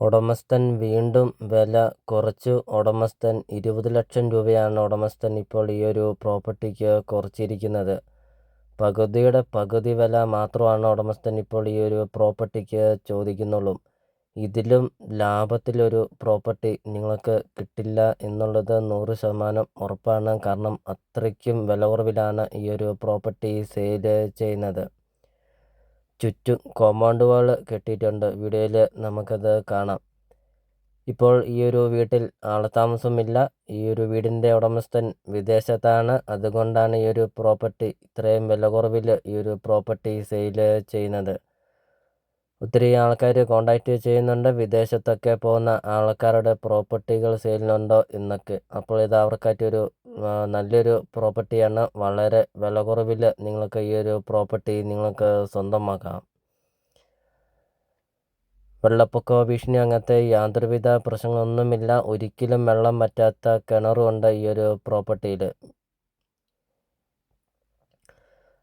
ഉടമസ്ഥൻ വീണ്ടും വില കുറച്ചു. ഉടമസ്ഥൻ ഇരുപത് ലക്ഷം രൂപയാണ് ഉടമസ്ഥൻ ഇപ്പോൾ ഈ ഒരു പ്രോപ്പർട്ടിക്ക് കുറച്ചിരിക്കുന്നത്. പകുതിയുടെ പകുതി വില മാത്രമാണ് ഉടമസ്ഥൻ ഇപ്പോൾ ഈ ഒരു പ്രോപ്പർട്ടിക്ക് ചോദിക്കുന്നുള്ളൂ. ഇതിലും ലാഭത്തിലൊരു പ്രോപ്പർട്ടി നിങ്ങൾക്ക് കിട്ടില്ല എന്നുള്ളത് നൂറ് ശതമാനം ഉറപ്പാണ്. കാരണം അത്രയ്ക്കും വില കുറവിലാണ് ഈ ഒരു പ്രോപ്പർട്ടി സെയിൽ ചെയ്യുന്നത്. ചുറ്റും കോമ്പൗണ്ട് വാൾ കെട്ടിയിട്ടുണ്ട്. വീഡിയോയിൽ നമുക്കത് കാണാം. ഇപ്പോൾ ഈ ഒരു വീട്ടിൽ ആളത്താമസമില്ല ഈ ഒരു വീടിന്റെ ഉടമസ്ഥൻ വിദേശത്താണ്. അതുകൊണ്ടാണ് ഈ ഒരു പ്രോപ്പർട്ടി ഇത്രയും വില കുറവിൽ ഈ ഒരു പ്രോപ്പർട്ടി സെയിൽ ചെയ്യുന്നത്. ഒത്തിരി ആൾക്കാർ കോണ്ടാക്റ്റ് ചെയ്യുന്നുണ്ട്. വിദേശത്തൊക്കെ പോകുന്ന ആൾക്കാരുടെ പ്രോപ്പർട്ടികൾ സെയിലിനുണ്ടോ എന്നൊക്കെ. അപ്പോൾ ഇത് അവർക്കായിട്ടൊരു നല്ലൊരു പ്രോപ്പർട്ടിയാണ് വളരെ വില കുറവിൽ നിങ്ങൾക്ക് ഈ ഒരു പ്രോപ്പർട്ടി നിങ്ങൾക്ക് സ്വന്തമാക്കാം. വെള്ളപ്പൊക്ക ഭീഷണി അങ്ങനത്തെ യാതൊരുവിധ പ്രശ്നങ്ങളൊന്നുമില്ല. ഒരിക്കലും വെള്ളം പറ്റാത്ത കിണറുണ്ട് ഈ ഒരു പ്രോപ്പർട്ടിയിൽ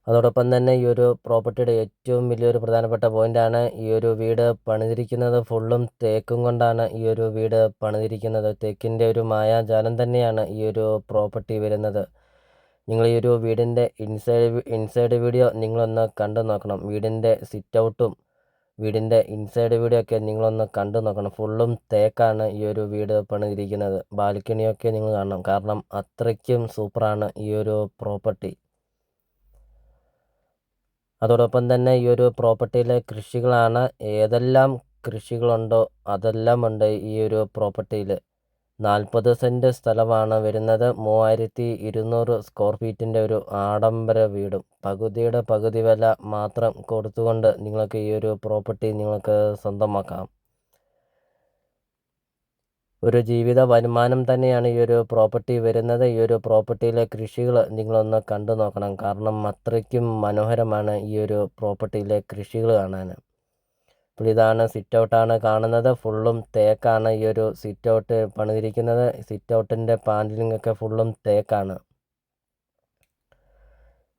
അതോടൊപ്പം തന്നെ ഈ ഒരു പ്രോപ്പർട്ടിയുടെ ഏറ്റവും വലിയൊരു പ്രധാനപ്പെട്ട പോയിന്റാണ് ഈ ഒരു വീട് പണിതിരിക്കുന്നത്. ഫുള്ളും തേക്കും കൊണ്ടാണ് ഈ ഒരു വീട് പണിതിരിക്കുന്നത്. തേക്കിന്റെ ഒരു മായാജാലം തന്നെയാണ് ഈ ഒരു പ്രോപ്പർട്ടി വരുന്നത്. നിങ്ങൾ ഈ ഒരു വീടിന്റെ ഇൻസൈഡ് ഇൻസൈഡ് വീഡിയോ നിങ്ങളൊന്ന് കണ്ടു നോക്കണം. വീടിന്റെ സിറ്റ് ഔട്ടും വീടിന്റെ ഇൻസൈഡ് വീഡിയോ ഒക്കെ നിങ്ങളൊന്ന് കണ്ടു നോക്കണം. ഫുള്ളും തേക്കാണ് ഈ ഒരു വീട് പണിതിരിക്കുന്നത്. ബാൽക്കണിയൊക്കെ നിങ്ങൾ കാണണം. കാരണം അത്രയ്ക്കും സൂപ്പറാണ് ഈ ഒരു പ്രോപ്പർട്ടി. അതോടൊപ്പം തന്നെ ഈ ഒരു പ്രോപ്പർട്ടിയിലെ കൃഷികളാണ് ഏതെല്ലാം കൃഷികളുണ്ടോ അതെല്ലാം ഉണ്ട് ഈ ഒരു പ്രോപ്പർട്ടിയിൽ. നാൽപ്പത് സെന്റ് സ്ഥലമാണ് വരുന്നത്. മൂവായിരത്തി ഇരുന്നൂറ് സ്ക്വയർ ഫീറ്റിന്റെ ഒരു ആഡംബര വീടും. പകുതിയുടെ പകുതി വില മാത്രം കൊടുത്തുകൊണ്ട് നിങ്ങൾക്ക് ഈ ഒരു പ്രോപ്പർട്ടി നിങ്ങൾക്ക് സ്വന്തമാക്കാം. ഒരു ജീവിത വരുമാനം തന്നെയാണ് ഈ ഒരു പ്രോപ്പർട്ടി വരുന്നത്. ഈ ഒരു പ്രോപ്പർട്ടിയിലെ കൃഷികൾ നിങ്ങളൊന്ന് കണ്ടു നോക്കണം. കാരണം അത്രയ്ക്കും മനോഹരമാണ് ഈ ഒരു പ്രോപ്പർട്ടിയിലെ കൃഷികൾ കാണാൻ. അപ്പോൾ ഇതാണ് സിറ്റ് ഔട്ടാണ് കാണുന്നത്. ഫുള്ളും തേക്കാണ് ഈ ഒരു സിറ്റ് ഔട്ട് പണിതിരിക്കുന്നത്. സിറ്റ് ഔട്ടിന്റെ പാനലിംഗ് ഒക്കെ ഫുള്ളും തേക്കാണ്.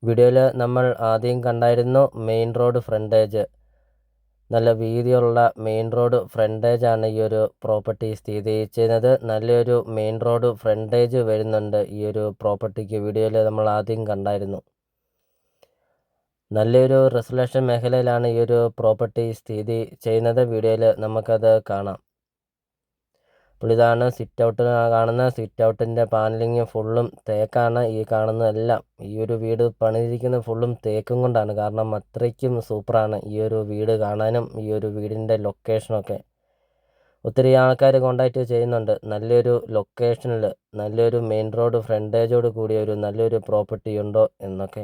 വീഡിയോയിൽ നമ്മൾ ആദ്യം കണ്ടായിരുന്നു മെയിൻ റോഡ് ഫ്രണ്ടേജ് നല്ല വീതിയുള്ള മെയിൻ റോഡ് ഫ്രണ്ടേജാണ് ഈ ഒരു പ്രോപ്പർട്ടി സ്ഥിതി ചെയ്യുന്നത് നല്ലൊരു മെയിൻ റോഡ് ഫ്രണ്ടേജ് വരുന്നുണ്ട് ഈ ഒരു പ്രോപ്പർട്ടിക്ക്. വീഡിയോയിൽ നമ്മൾ ആദ്യം കണ്ടായിരുന്നു. നല്ലൊരു റെസൊലേഷൻ മേഖലയിലാണ് ഈ ഒരു പ്രോപ്പർട്ടി സ്ഥിതി ചെയ്യുന്നത്. വീഡിയോയിൽ നമുക്കത് കാണാം. ഇതാണ് സിറ്റ് ഔട്ട് കാണുന്ന സിറ്റ് ഔട്ടിന്റെ പാനലിങ് ഫുള്ളും തേക്കാണ് ഈ കാണുന്നതെല്ലാം ഈ ഒരു വീട് പണിതിരിക്കുന്നത് ഫുള്ളും തേക്കും കൊണ്ടാണ്. കാരണം അത്രയ്ക്കും സൂപ്പറാണ് ഈ ഒരു വീട് കാണാനും ഈ ഒരു വീടിന്റെ ലൊക്കേഷനൊക്കെ ഒത്തിരി ആൾക്കാർ കോണ്ടാക്റ്റ് ചെയ്യുന്നുണ്ട്. നല്ലൊരു ലൊക്കേഷനിൽ നല്ലൊരു മെയിൻ റോഡ് ഫ്രണ്ടേജോട് കൂടിയ ഒരു നല്ലൊരു പ്രോപ്പർട്ടി ഉണ്ടോ എന്നൊക്കെ.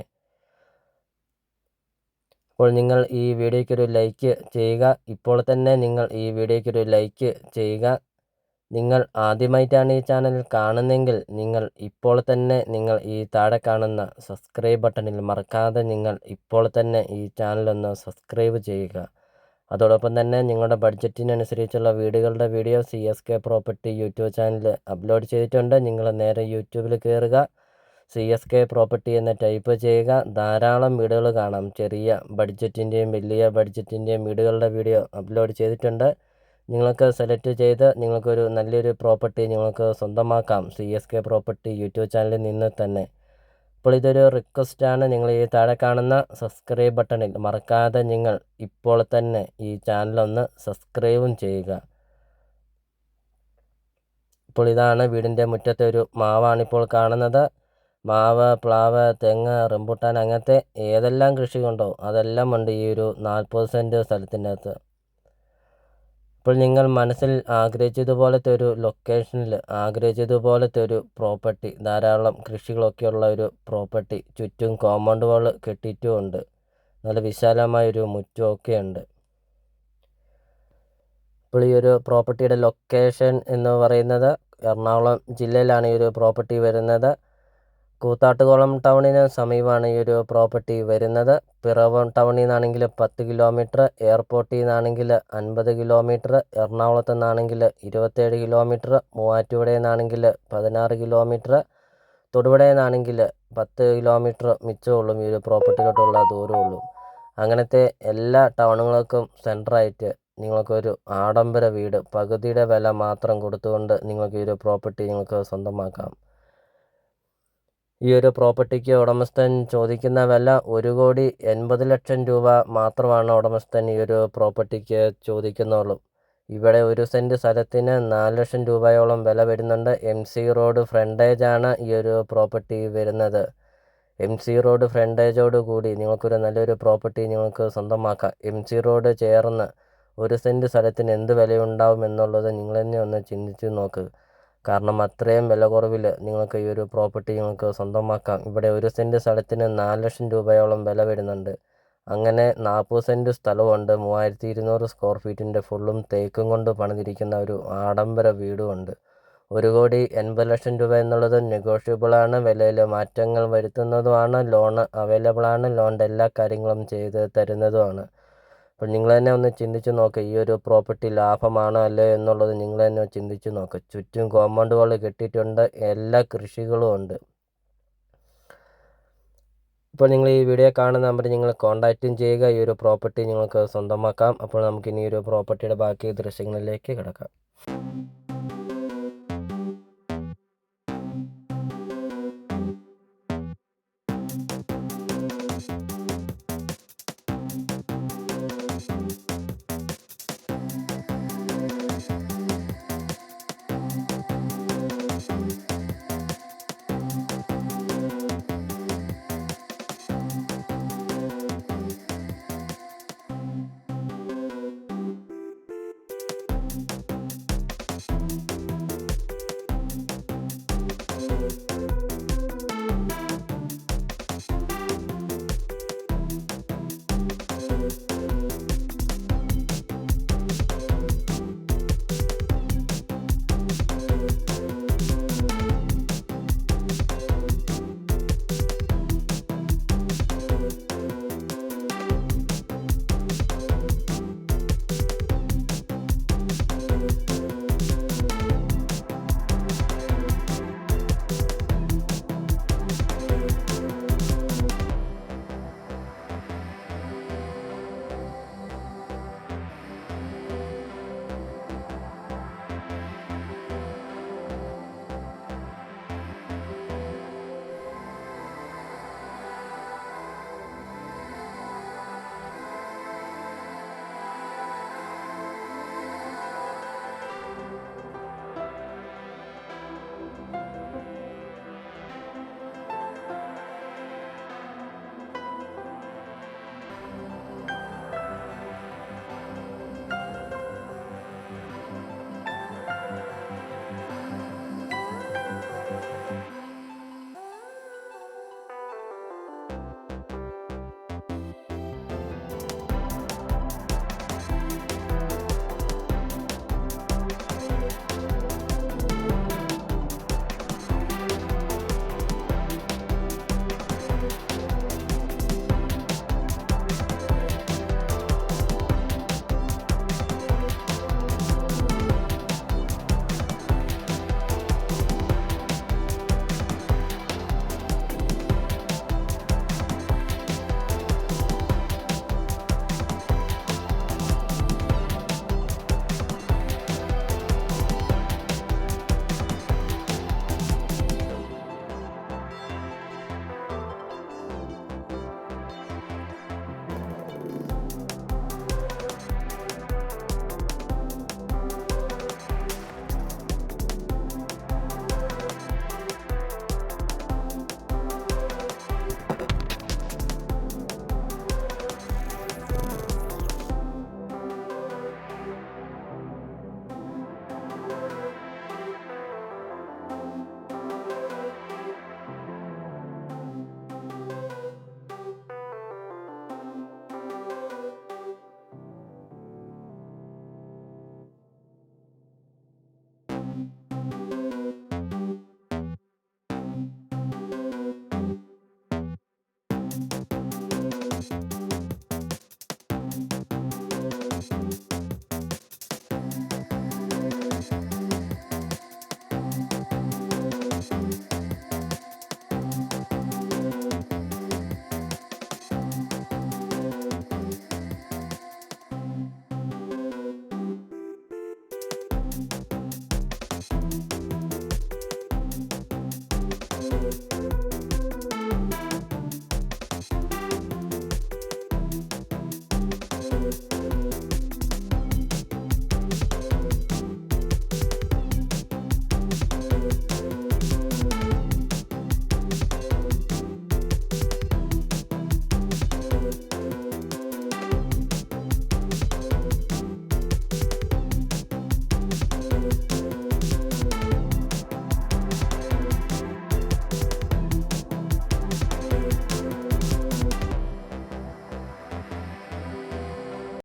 അപ്പോൾ നിങ്ങൾ ഈ വീഡിയോയ്ക്കൊരു ലൈക്ക് ചെയ്യുക. ഇപ്പോൾ തന്നെ നിങ്ങൾ ഈ വീഡിയോയ്ക്കൊരു ലൈക്ക് ചെയ്യുക. നിങ്ങൾ ആദ്യമായിട്ടാണ് ഈ ചാനൽ കാണുന്നതെങ്കിൽ നിങ്ങൾ ഇപ്പോൾ തന്നെ നിങ്ങൾ ഈ താഴെ കാണുന്ന സബ്സ്ക്രൈബ് ബട്ടണിൽ മറക്കാതെ നിങ്ങൾ ഇപ്പോൾ തന്നെ ഈ ചാനലൊന്ന് സബ്സ്ക്രൈബ് ചെയ്യുക. അതോടൊപ്പം തന്നെ നിങ്ങളുടെ ബഡ്ജറ്റിനനുസരിച്ചുള്ള വീടുകളുടെ video C S K property YouTube channel upload ചെയ്തിട്ടുണ്ട്. നിങ്ങൾ നേരെ യൂട്യൂബിൽ കയറുക സി എസ് കെ പ്രോപ്പർട്ടി എന്ന് ടൈപ്പ് ചെയ്യുക. ധാരാളം വീടുകൾ കാണാം. ചെറിയ ബഡ്ജറ്റിന്റെയും വലിയ ബഡ്ജറ്റിന്റെയും വീടുകളുടെ വീഡിയോ അപ്ലോഡ് ചെയ്തിട്ടുണ്ട്. നിങ്ങൾക്ക് സെലക്ട് ചെയ്ത് നിങ്ങൾക്കൊരു നല്ലൊരു പ്രോപ്പർട്ടി നിങ്ങൾക്ക് സ്വന്തമാക്കാം. C S K property YouTube ചാനലിൽ നിന്ന് തന്നെ. അപ്പോൾ ഇതൊരു റിക്വസ്റ്റാണ് നിങ്ങൾ ഈ താഴെ കാണുന്ന സബ്സ്ക്രൈബ് ബട്ടണിൽ മറക്കാതെ നിങ്ങൾ ഇപ്പോൾ തന്നെ ഈ ചാനലൊന്ന് സബ്സ്ക്രൈബും ചെയ്യുക. ഇപ്പോൾ ഇതാണ് വീടിന്റെ മുറ്റത്തെ ഒരു മാവാണിപ്പോൾ കാണുന്നത്. മാവ് പ്ലാവ് തെങ്ങ് റംബുട്ടാൻ അങ്ങനത്തെ ഏതെല്ലാം കൃഷി ഉണ്ടോ അതെല്ലാം ഉണ്ട് ഈ ഒരു നാൽപ്പത് സെന്റ് സ്ഥലത്തിന്റെ അകത്ത്. ഇപ്പോൾ നിങ്ങൾ മനസ്സിൽ ആഗ്രഹിച്ചതുപോലത്തെ ഒരു ലൊക്കേഷനിൽ ആഗ്രഹിച്ചതുപോലത്തെ ഒരു പ്രോപ്പർട്ടി ധാരാളം കൃഷികളൊക്കെയുള്ള ഒരു പ്രോപ്പർട്ടി ചുറ്റും കോമ്പൗണ്ട് വാൾ കെട്ടിയിട്ടുമുണ്ട് നല്ല വിശാലമായൊരു മുറ്റമൊക്കെ ഉണ്ട്. ഇപ്പോൾ ഈ ഒരു പ്രോപ്പർട്ടിയുടെ ലൊക്കേഷൻ എന്ന് പറയുന്നത് എറണാകുളം ജില്ലയിലാണ് ഈ ഒരു പ്രോപ്പർട്ടി വരുന്നത്. കൂത്താട്ടുകുളം ടൗണിന് സമീപമാണ് ഈ ഒരു പ്രോപ്പർട്ടി വരുന്നത്. പിറവം ടൗണിൽ നിന്നാണെങ്കിൽ പത്ത് കിലോമീറ്റർ എയർപോർട്ടിൽ നിന്നാണെങ്കിൽ അൻപത് കിലോമീറ്റർ എറണാകുളത്ത് നിന്നാണെങ്കിൽ ഇരുപത്തേഴ് കിലോമീറ്റർ മൂവാറ്റുപുഴയിൽ നിന്നാണെങ്കിൽ പതിനാറ് കിലോമീറ്റർ തൊടുപുഴയിൽ നിന്നാണെങ്കിൽ പത്ത് കിലോമീറ്റർ മിച്ചമുള്ളൂ ഈ ഒരു പ്രോപ്പർട്ടിയിലോട്ടുള്ള ദൂരമുള്ളൂ അങ്ങനത്തെ എല്ലാ ടൗണുകൾക്കും സെന്ററായിട്ട് നിങ്ങൾക്കൊരു ആഡംബര വീട് പകുതിയുടെ വില മാത്രം കൊടുത്തുകൊണ്ട് നിങ്ങൾക്ക് ഈ ഒരു പ്രോപ്പർട്ടി നിങ്ങൾക്ക് സ്വന്തമാക്കാം. ഈ ഒരു പ്രോപ്പർട്ടിക്ക് ഉടമസ്ഥൻ ചോദിക്കുന്ന വില ഒരു കോടി എൺപത് ലക്ഷം രൂപ മാത്രമാണ് ഉടമസ്ഥൻ ഈ ഒരു പ്രോപ്പർട്ടിക്ക് ചോദിക്കുന്നുള്ളൂ. ഇവിടെ ഒരു സെന്റ് സ്ഥലത്തിന് നാല് ലക്ഷം രൂപയോളം വില വരുന്നുണ്ട്. എം സി റോഡ് ഫ്രണ്ടേജാണ് ഈ ഒരു പ്രോപ്പർട്ടി വരുന്നത്. എം സി റോഡ് ഫ്രണ്ടേജോട് കൂടി നിങ്ങൾക്കൊരു നല്ലൊരു പ്രോപ്പർട്ടി നിങ്ങൾക്ക് സ്വന്തമാക്കാം. എം സി റോഡ് ചേർന്ന് ഒരു സെന്റ് സ്ഥലത്തിന് എന്ത് വിലയുണ്ടാവും എന്നുള്ളത് നിങ്ങൾ തന്നെ ഒന്ന് ചിന്തിച്ച് നോക്ക്. കാരണം അത്രയും വില കുറവിൽ നിങ്ങൾക്ക് ഈ ഒരു പ്രോപ്പർട്ടി നിങ്ങൾക്ക് സ്വന്തമാക്കാം. ഇവിടെ ഒരു സെന്റ് സ്ഥലത്തിന് നാല് ലക്ഷം രൂപയോളം വില വരുന്നുണ്ട്. അങ്ങനെ നാൽപ്പത് സെന്റ് സ്ഥലമുണ്ട്. മൂവായിരത്തി ഇരുന്നൂറ് സ്ക്വയർ ഫീറ്റിന്റെ ഫുള്ളും തേക്കും കൊണ്ട് പണിതിരിക്കുന്ന ഒരു ആഡംബര വീടുമുണ്ട്. ഒരു കോടി എൺപത് ലക്ഷം രൂപ എന്നുള്ളത് നെഗോഷ്യബിളാണ് വിലയിൽ മാറ്റങ്ങൾ വരുത്തുന്നതുമാണ്. ലോണ് അവൈലബിളാണ് ലോണിന്റെ എല്ലാ കാര്യങ്ങളും ചെയ്ത് തരുന്നതുമാണ്. അപ്പോൾ നിങ്ങൾ തന്നെ ഒന്ന് ചിന്തിച്ച് നോക്കുക ഈ ഒരു പ്രോപ്പർട്ടി ലാഭമാണോ അല്ലേ എന്നുള്ളത് നിങ്ങൾ തന്നെ ചിന്തിച്ച് നോക്കുക ചുറ്റും കോമ്പൗണ്ട് വാൾ കെട്ടിയിട്ടുണ്ട് എല്ലാ കൃഷികളും ഉണ്ട്. ഇപ്പോൾ നിങ്ങൾ ഈ വീഡിയോ കാണുന്ന നമ്പർ നിങ്ങൾ കോൺടാക്റ്റും ചെയ്യുക ഈ ഒരു പ്രോപ്പർട്ടി നിങ്ങൾക്ക് സ്വന്തമാക്കാം. അപ്പോൾ നമുക്ക് ഇനി ഒരു പ്രോപ്പർട്ടിയുടെ ബാക്കി ദൃശ്യങ്ങളിലേക്ക് കിടക്കാം.